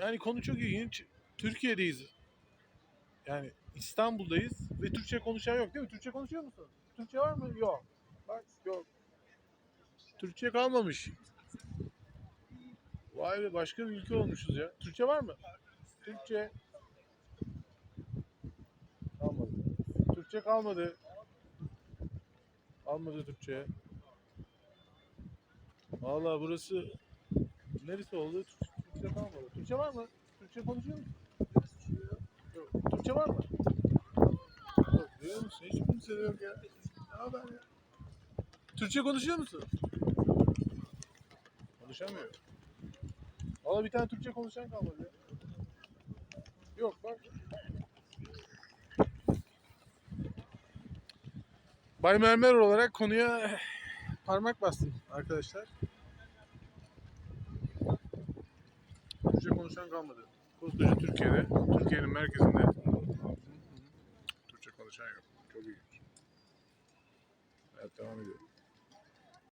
Yani konu çok ilginç. Türkiye'deyiz. Yani İstanbul'dayız ve Türkçe konuşan yok değil mi? Türkçe konuşuyor musun? Türkçe var mı? Yok. Bak yok. Türkçe kalmamış. Vay be başka bir ülke olmuşuz ya. Türkçe var mı? Türkçe. Kalmadı. Türkçe kalmadı. Kalmadı Türkçe. Vallahi burası neresi oldu? Türkçe kalmadı. Türkçe var mı? Türkçe konuşuyor musun? Yok. Türkçe var mı? Yok. Duyuyor musun? Hiç kimse yok ya. Ne haber ya? Türkçe konuşuyor musun? Konuşamıyor. Valla bir tane Türkçe konuşan kalmadı ya. Yok bak. Bay Mermer olarak konuya parmak bastım arkadaşlar. Türkçe konuşan kalmadı. Koskoca Türkiye'de, Türkiye'nin merkezinde Türkçe konuşan yok. Çok ilginç. Evet devam ediyor.